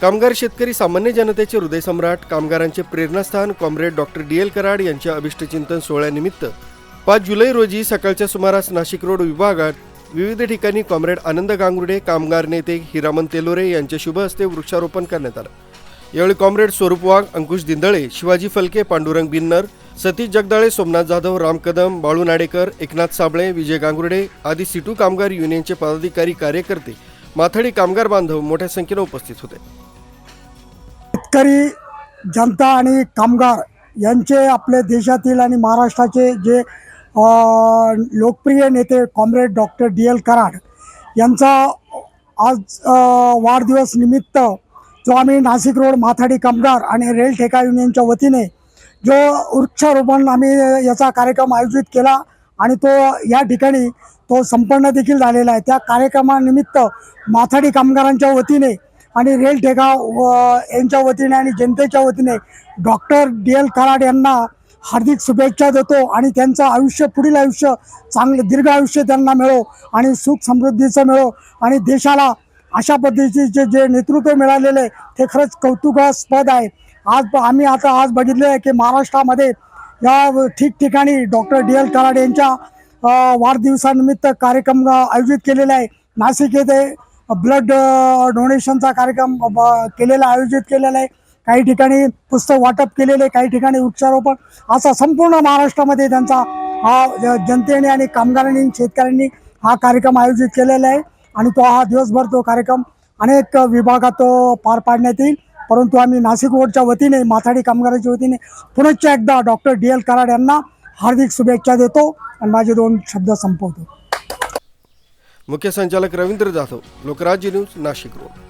कामगार शेतकरी सामान्य जनतेचे हृदयसम्राट कामगारांचे प्रेरणास्थान comrade doctor D. L. Karad यांच्या अभिष्टचिंतन सोहळ्यानिमित्त पाच जुलै रोजी सकाळच्या सुमारास नाशिक रोड विभागात विविध ठिकाणी कॉम्रेड आनंद गांगुर्डे कामगार नेते हिरामन तेलोरे यांच्या शुभ हस्ते वृक्षारोपण करण्यात आलं. यावेळी कॉम्रेड स्वरूप वाघ अंकुश दिंदळे शिवाजी फलके पांडुरंग बिन्नर सतीश जगदाळे सोमनाथ जाधव राम कदम बाळू नाडेकर एकनाथ साबळे विजय गांगुर्डे आदी सिटू कामगार युनियनचे पदाधिकारी कार्यकर्ते माथाडी कामगार बांधव मोठ्या संख्येनं उपस्थित होते. शेतकरी जनता आणि कामगार यांचे आपले देशातील आणि महाराष्ट्राचे जे लोकप्रिय नेते comrade doctor D L Karad यांचा आज वाढदिवस निमित्त जो आम्ही नाशिक रोड माथाडी कामगार आणि रेल ठेका युनियनच्या वतीने जो वृक्षारोपण आम्ही याचा कार्यक्रम आयोजित केला आणि तो या ठिकाणी तो संपन्न देखील झालेला आहे. त्या कार्यक्रमानिमित्त माथाडी कामगारांच्या वतीने आणि रेल ठेगाव व यांच्या वतीने आणि जनतेच्या वतीने डॉक्टर डी एल कराड यांना हार्दिक शुभेच्छा देतो आणि त्यांचं आयुष्य पुढील आयुष्य चांगलं दीर्घ आयुष्य त्यांना मिळो आणि सुख समृद्धीचं मिळो आणि देशाला अशा पद्धतीचे जे नेतृत्व मिळालेले आहे, ते खरंच कौतुकास्पद आहे. आज आम्ही आता आज बघितले आहे की महाराष्ट्रामध्ये या ठिकठिकाणी डॉक्टर डी एल कराड यांच्या वाढदिवसानिमित्त कार्यक्रम आयोजित केलेला आहे. नाशिक येथे ब्लड डोनेशनचा कार्यक्रम ब- केलेला आयोजित केलेला आहे. काही ठिकाणी पुस्तक वाटप केलेले काही ठिकाणी वृक्षारोपण. असा संपूर्ण महाराष्ट्रामध्ये त्यांचा हा जनतेने आणि कामगारांनी शेतकऱ्यांनी हा कार्यक्रम आयोजित केलेला आहे. आणि तो हा दिवसभर तो कार्यक्रम अनेक विभागात पार पाडण्यात येईल. परंतु आम्ही नाशिक रोडच्या वतीने माथाडी कामगाराच्या वतीने पुनश्च एकदा डॉक्टर डी एल कराड यांना हार्दिक शुभेच्छा देतो आणि माझे दोन शब्द संपवतो. मुख्य संचालक रवींद्र जाधव लोकराज्य न्यूज नाशिक रोड